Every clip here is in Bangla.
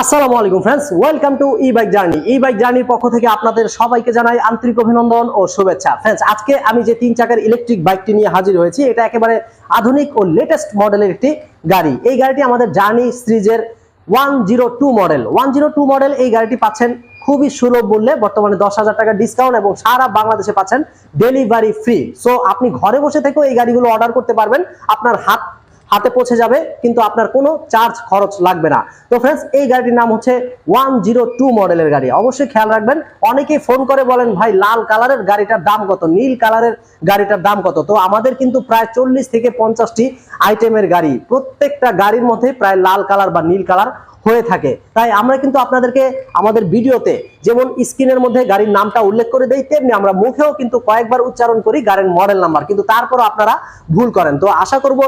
আসসালামু আলাইকুম friends welcome to E bike journey E bike জার্নির পক্ষ থেকে আপনাদের সবাইকে জানাই আন্তরিক অভিনন্দন ও শুভেচ্ছা। ফ্রেন্ডস আজকে আমি যে তিন চাকার ইলেকট্রিক বাইকটি নিয়ে হাজির হয়েছি, এটা একেবারে আধুনিক ও লেটেস্ট মডেলের একটি গাড়ি। এই গাড়িটি আমাদের জার্নি সিরিজের one zero two model one zero two model এই গাড়িটি পাচ্ছেন খুবই সুলভ মূল্যে, বর্তমানে দশ হাজার টাকা ডিসকাউন্ট এবং সারা বাংলাদেশে পাচ্ছেন ডেলিভারি ফ্রি সো আপনি ঘরে বসে থেকেও এই গাড়িগুলো অর্ডার করতে পারবেন। আপনার হাত হাতে পৌঁছে যাবে, কিন্তু আপনার কোনো চার্জ খরচ লাগবে না। তো ফ্রেন্ডস এই গাড়িটির নাম হচ্ছে ওয়ান জিরো টু মডেলের গাড়ি। অবশ্যই খেয়াল রাখবেন, অনেকেই ফোন করে বলেন, ভাই, লাল কালারের গাড়িটার দাম কত? নীল কালারের গাড়িটার দাম কত? তো আমাদের কিন্তু প্রায় চল্লিশ থেকে পঞ্চাশটি আইটেমের গাড়ি। প্রত্যেকটা গাড়ির মধ্যে প্রায় লাল কালার বা নীল কালার হয়ে থাকে। তাই আমরা কিন্তু আপনাদেরকে আমাদের ভিডিওতে যেমন স্ক্রিনের মধ্যে গাড়ির নামটা উল্লেখ করে দেই, তেমনি আমরা মুখেও কিন্তু কয়েকবার উচ্চারণ করি গাড়ির মডেল নাম্বার কিন্তু তারপরও আপনারা ভুল করেন। তো আশা করব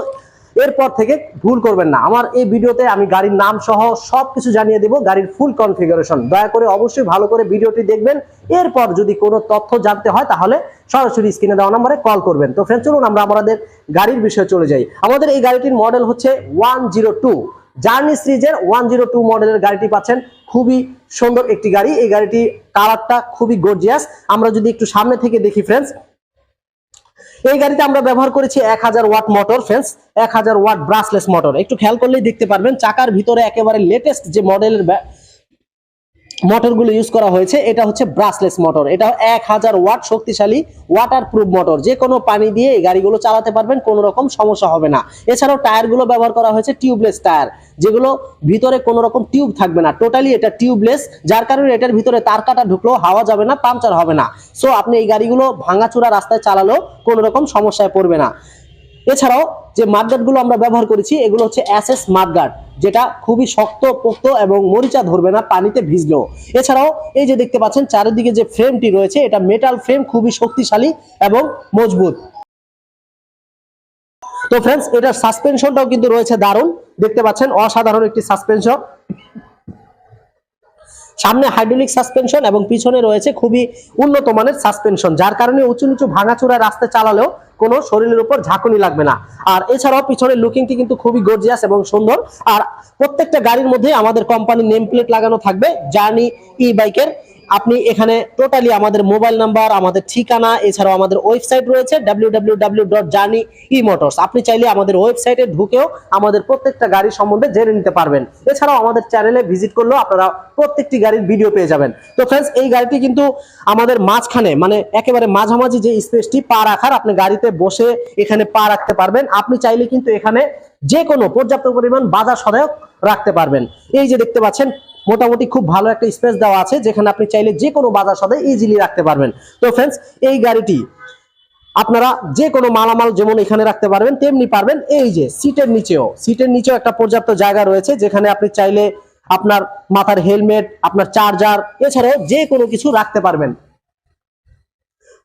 এরপর থেকে ভুল করবেন না। আমার এই ভিডিওতে আমি গাড়ির নাম সহ সবকিছু জানিয়ে দেব, গাড়ির ফুল কনফিগারেশন দয়া করে অবশ্যই ভালো করে ভিডিওটি দেখবেন। এরপর যদি কোনো তথ্য জানতে হয়, তাহলে সরাসরি স্ক্রিনে দেওয়া নম্বরে কল করবেন। তো ফ্রেন্ড চলুন আমরা আমাদের গাড়ির বিষয়ে চলে যাই। আমাদের এই গাড়িটির মডেল হচ্ছে ওয়ান জিরো টু জার্নি সিরিজের ওয়ান জিরো টু মডেলের গাড়িটি পাচ্ছেন। খুবই সুন্দর একটি গাড়ি। এই গাড়িটি কালারটা খুবই গর্জিয়াস আমরা যদি একটু সামনে থেকে দেখি ফ্রেন্ডস এই গাড়িতে আমরা ব্যবহার করেছি এক হাজার ওয়াট মোটর ফ্রেন্স এক হাজার ওয়াট ব্রাসলেস মোটর একটু খেয়াল করলেই দেখতে পারবেন, চাকার ভিতরে একেবারে লেটেস্ট যে মডেলের মোটরগুলো ইউজ করা হয়েছে, এটা হচ্ছে ব্রাসলেস মোটর এটা এক হাজার ওয়াট শক্তিশালী ওয়াটার প্রুফ মোটর যে কোনো পানি দিয়ে এই গাড়িগুলো চালাতে পারবেন, কোনো রকম সমস্যা হবে না। এছাড়াও টায়ারগুলো ব্যবহার করা হয়েছে টিউবলেস টায়ার, যেগুলো ভিতরে কোনো রকম টিউব থাকবে না। টোটালি এটা টিউবলেস যার কারণে এটার ভিতরে তার কাটা ঢুকলেও হাওয়া যাবে না, পাংচার হবে না। সো আপনি এই গাড়িগুলো ভাঙাচোরা রাস্তায় চালালেও কোনো রকম সমস্যায় পড়বে না। এছাড়াও যে মাঠগার্ডগুলো আমরা ব্যবহার করেছি, এগুলো হচ্ছে অ্যাসেস মাঠগার্ড যেটা খুবই শক্ত, পোক্ত এবং মরিচা ধরবে না, পানিতে ভিজলেও। এছাড়াও এই যে দেখতে পাচ্ছেন, চারিদিকে যে ফ্রেমটি রয়েছে, এটা মেটাল ফ্রেম খুবই শক্তিশালী এবং মজবুত। তো ফ্রেন্ডস এটার সাসপেনশনটাও কিন্তু রয়েছে দারুণ। দেখতে পাচ্ছেন, অসাধারণ একটি সাসপেনশন সামনে হাইড্রোলিক সাসপেনশন এবং পিছনে রয়েছে খুবই উন্নত মানের সাসপেনশন যার কারণে উঁচু নিচু ভাঙাচোরা রাস্তা চালালেও কোনো শরীরের উপর ঝাঁকুনি লাগবে না। আর এছাড়াও পিছনের লুকিংটি কিন্তু খুবই গর্জিয়াস এবং সুন্দর। আর প্রত্যেকটা গাড়ির মধ্যে আমাদের কোম্পানির নেম প্লেট লাগানো থাকবে জার্নি ই বাইকের আপনি এখানে টোটালি আমাদের মোবাইল নাম্বার আমাদের ঠিকানা, এছাড়াও আমাদের ওয়েবসাইট রয়েছে ডাব্লিউ আপনি চাইলে আমাদের ওয়েবসাইটে ঢুকেও আমাদের প্রত্যেকটা গাড়ি সম্বন্ধে জেনে নিতে পারবেন। এছাড়াও আমাদের চ্যানেলে ভিজিট করলেও আপনারা প্রত্যেকটি গাড়ির ভিডিও পেয়ে যাবেন। তো ফ্রেন্ডস এই গাড়িটি কিন্তু আমাদের মাঝখানে মানে একেবারে মাঝামাঝি যে স্পেসটি পা রাখার, আপনি গাড়িতে বসে এখানে পা রাখতে পারবেন। আপনি চাইলে কিন্তু এখানে যে কোনো পর্যাপ্ত পরিমাণ বাজার সদায়ক রাখতে পারবেন। এই যে দেখতে পাচ্ছেন মোটামুটি খুব ভালো একটা স্পেস দেওয়া আছে, যেখানে আপনি চাইলে যে কোনো বাজার সদায় ইজিলি রাখতে পারবেন। তো ফ্রেন্ডস এই গাড়িটি আপনারা যে কোনো মালামাল যেমন এখানে রাখতে পারবেন, তেমনি পারবেন। এই যে সিটের নিচেও সিটের নিচেও একটা পর্যাপ্ত জায়গা রয়েছে, যেখানে আপনি চাইলে আপনার মাথার হেলমেট আপনার চার্জার এছাড়াও যে কোনো কিছু রাখতে পারবেন।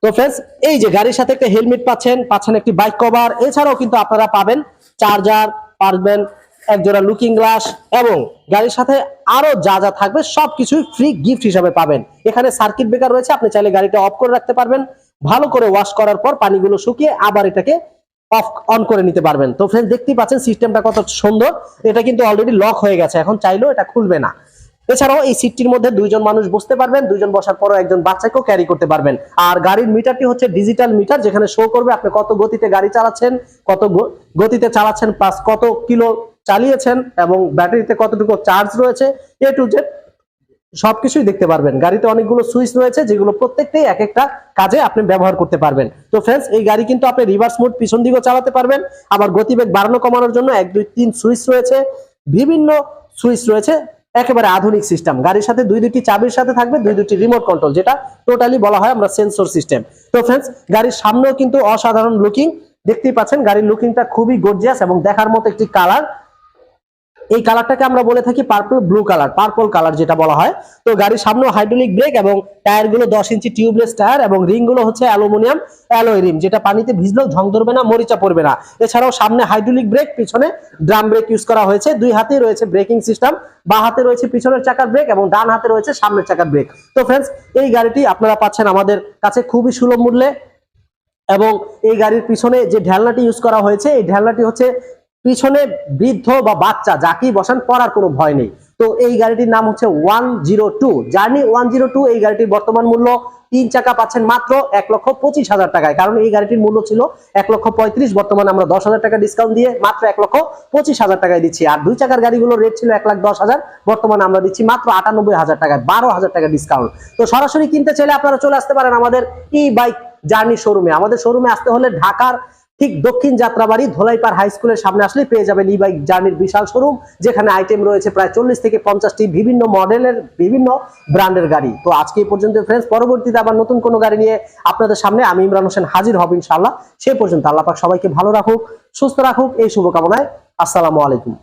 তো ফ্রেন্ডস এই যে গাড়ির সাথে একটা হেলমেট পাচ্ছেন পাচ্ছেন একটি বাইক কভার এছাড়াও কিন্তু আপনারা পাবেন চার্জার পারবেন একজোড়া লুকিং গ্লাস এবং গাড়ির সাথে আরও যা যা থাকবে সবকিছুই ফ্রি গিফট হিসাবে পাবেন। এখানে সার্কিট ব্রেকার রয়েছে, আপনি চাইলে গাড়িটা অফ করে রাখতে পারবেন। ভালো করে ওয়াশ করার পর পানিগুলো শুকিয়ে আবার এটাকে অফ অন করে নিতে পারবেন। তো ফ্রেন্ডস দেখতেই পাচ্ছেন সিস্টেমটা কত সুন্দর। এটা কিন্তু অলরেডি লক হয়ে গেছে, এখন চাইলেও এটা খুলবে না। এছাড়াও এই সিটটির মধ্যে দুইজন মানুষ বসতে পারবেন, দুইজন বসার পরও একজন বাচ্চাকেও ক্যারি করতে পারবেন। আর গাড়ির মিটারটি হচ্ছে ডিজিটাল মিটার যেখানে শো করবে আপনি কত গতিতে গাড়ি চালাচ্ছেন, কত গতিতে চালাচ্ছেন প্লাস কত কিলো চালিয়েছেন এবং ব্যাটারিতে কতটুকু চার্জ রয়েছে এ টু জেড সবকিছুই দেখতে পারবেন। গাড়িতে অনেকগুলো সুইচ রয়েছে, যেগুলো প্রত্যেকটাই এক একটা কাজে আপনি ব্যবহার করতে পারবেন। তো ফ্রেন্ডস এই গাড়ি কিন্তু আপনি রিভার্স মোড পিছন দিকেও চালাতে পারবেন। আবার গতিবেগ বাড়ানো কমানোর জন্য এক, দুই, তিন সুইচ রয়েছে। বিভিন্ন সুইচ রয়েছে, একেবারে আধুনিক সিস্টেম গাড়ির সাথে দুই দুটি চাবির সাথে থাকবে, দুই দুটি রিমোট কন্ট্রোল যেটা টোটালি বলা হয় আমরা সেন্সর সিস্টেম তো ফ্রেন্ডস গাড়ির সামনেও কিন্তু অসাধারণ লুকিং দেখতেই পাচ্ছেন। গাড়ির লুকিংটা খুবই গর্জিয়াস এবং দেখার মতো একটি কালার এই কালারটাকে আমরা বলে থাকি purple blue colour purple colour যেটা বলা হয়। তো গাড়ির সামনে হাইড্রোলিক ব্রেক এবং টায়ারগুলো দশ ইঞ্চি টিউবলেস টায়ার এবং রিংগুলো হচ্ছে অ্যালুমিনিয়াম অ্যালোয় রিম যেটা পানিতে ভিজলেও ঝং ধরবে না, মরিচা পড়বে না। এছাড়াও সামনে হাইড্রোলিক ব্রেক পিছনে ড্রাম ব্রেক ইউজ করা হয়েছে। দুই হাতেই রয়েছে ব্রেকিং সিস্টেম বা হাতে রয়েছে পিছনের চাকার ব্রেক এবং ডান হাতে রয়েছে সামনের চাকার ব্রেক তো ফ্রেন্ডস এই গাড়িটি আপনারা পাচ্ছেন আমাদের কাছে খুবই সুলভ মূল্যে এবং এই গাড়ির পিছনে যে ঢেলনাটি ইউজ করা হয়েছে, এই ঢেলনাটি হচ্ছে পিছনে বৃদ্ধ বা বাচ্চা, যাকেই বসান, পড়ার কোনো ভয় নেই। তো এই গাড়িটির নাম হচ্ছে one zero two. Journey one zero two, এই গাড়িটির বর্তমান মূল্য তিন চাকা পাচ্ছেন মাত্র এক লক্ষ পঁচিশ হাজার টাকায়। কারণ এই গাড়িটির মূল্য ছিল এক লক্ষ পঁয়ত্রিশ, বর্তমানে আমরা দশ হাজার টাকা ডিসকাউন্ট দিয়ে মাত্র এক লক্ষ পঁচিশ হাজার টাকায় দিচ্ছি। আর দুই চাকার গাড়িগুলোর রেট ছিল এক লাখ দশ হাজার, বর্তমানে আমরা দিচ্ছি মাত্র আটানব্বই হাজার টাকায়, বারো হাজার টাকা ডিসকাউন্ট তো সরাসরি কিনতে চাইলে আপনারা চলে আসতে পারেন আমাদের ই বাইক জার্নি শোরুমে আমাদের শোরুমে আসতে হলে ঢাকার ঠিক দক্ষিণ যাত্রাবাড়ি ধোলাইপাড় হাই স্কুলের সামনে আসলে পেয়ে যাবেন ই বাইক জার্নির বিশাল শোরুম যেখানে আইটেম রয়েছে প্রায় চল্লিশ থেকে পঞ্চাশটি বিভিন্ন মডেলের বিভিন্ন ব্র্যান্ডের গাড়ি। তো আজকে এই পর্যন্ত ফ্রেন্ডস পরবর্তীতে আবার নতুন কোনো গাড়ি নিয়ে আপনাদের সামনে আমি ইমরান হোসেন হাজির হব ইনশাল্লাহ সে পর্যন্ত আল্লাপাক সবাইকে ভালো রাখুক, সুস্থ রাখুক, এই শুভকামনায় আসসালামু আলাইকুম।